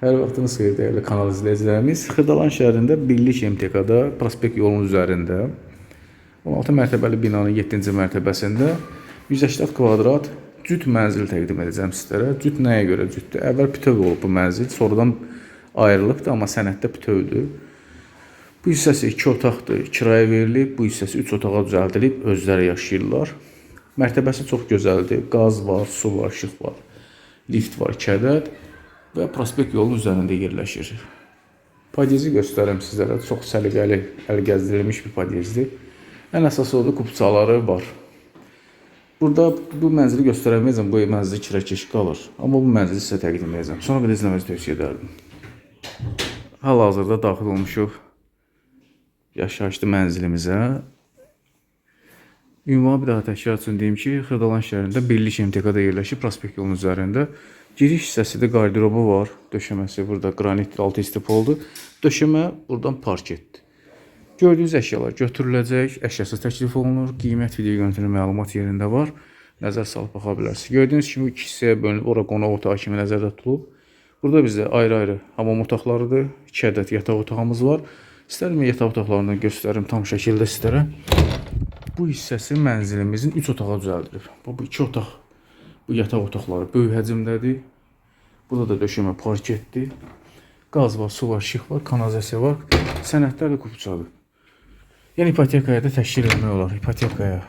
Hər vaxtınız xeyir dəyərli kanal izləyicilərimiz. Xırdalan şəhərində Birlik MTK-da prospekt yolunun üzərində 16 mərtəbəli binanın 7-ci mərtəbəsində 180 kvadrat cüt mənzil təqdim edəcəm sizlərə. Cüt nəyə görə cütdür? Əvvəl bütöv olub bu mənzil, sonradan ayrılıbdır, amma sənəddə bütövdür. Bu hissəsi 2 otaqdır, kirayə verilib. Bu hissəsi 3 otağa düzəldilib, özləri yaşayırlar. Mərtəbəsi çox gözəldir. Qaz var, su var, işıq var, lift var, kədəd və prospekt yolunun üzərində yerləşir. Padyezi göstərim sizlərə. Çox səliqəli, əl gəzdirilmiş bir padyezdir. Ən əsası odur kupçaları var. Burada bu mənzili göstərəməyəcəm, bu mənzil kirəkeş qalır. Amma bu mənzili sizə təqdim edəcəm. Sonra qədər izləməyi tövsiyə edərdim. Hal-hazırda daxil olmuşuq yaşayışlı mənzilimizə. Ünvanı bir daha təkrar üçün deyim ki, Xırdalan şəhərində Birlik MTK-da yerləşir, prospekt yolunun üzərində. Giriş hissəsində qardırobu var. Döşəməsi burada qranit altı istipoldur. Döşəmə buradan parketdir. Gördüyünüz əşyalar götürüləcək, əşyasız təklif olunur. Qiymət video görüntülü məlumat yerində var. Nəzər salıb baxa bilərsiniz. Gördüyünüz kimi iki hissəyə bölünüb, ora qonaq otağı kimi nəzərdə tutulub. Burada bizdə ayrı-ayrı hamam otaqlarıdır. 2 ədəd yataq otağımız var. İstərəm yataq otaqlarını göstərim tam şəkildə sizlərə. Bu hissəsi mənzilimizin 3 otağa düzəldilib. Bu 2 otaq, bu yataq otaqları böyük həcmdədir. Burada da döşəmə parketdir. Qaz var, su var, işıq var, kanalizasiya var. Sənədlər də kupçadır. Yəni ipotekaya da təşkil etmək olar. İpotekaya,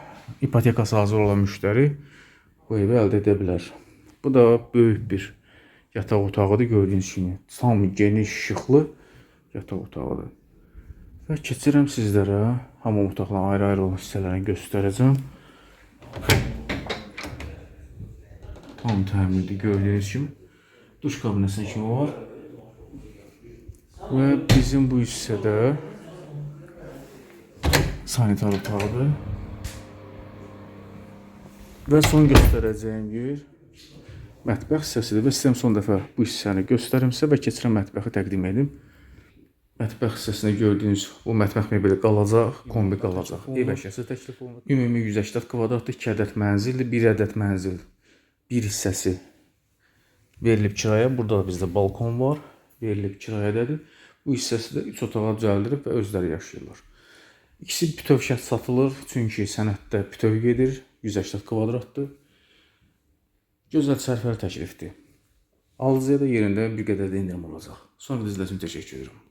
ipotekası hazır olan müştəri bu evi əldə edə bilər. Bu da böyük bir yataq otağıdır gördüyünüz kimi. Tam geniş, işıqlı yataq otağıdır. Və keçirəm sizlərə hamam otaqların ayrı-ayrı olan hissələrini göstərəcəm. Tam təmirli gördüyünüz kimi duş kabinəsi kimi var. Və bizim bu hissədə sanitar otağıdır. Və son göstərəcəyim yer mətbəx hissəsidir və istəyirəm son dəfə bu hissəni göstərimsə və keçirəm mətbəxi təqdim edim. Mətbəx hissəsində gördüyünüz bu mətbəx mebeli qalacaq, kombi qalacaq. Ev əşyası təklif olunur. Ümumi 180 kvadratlı 2 ədəd mənzildir, 1 ədəd mənzil. Bir hissəsi verilib kirayə. Burada da bizdə balkon var, verilib kirayədədir. Bu hissəsi də 3 otağa düzəldilib və özləri yaşayırlar. İkisi bütöv şərt satılır, çünki sənəddə bütöv gedir, 180 kvadratdır. Gözəl sərfəli təklifdir. Alıcıya da yerində bir qədər də endirim olacaq. Sonra izlədiyiniz üçün təşəkkür edirəm.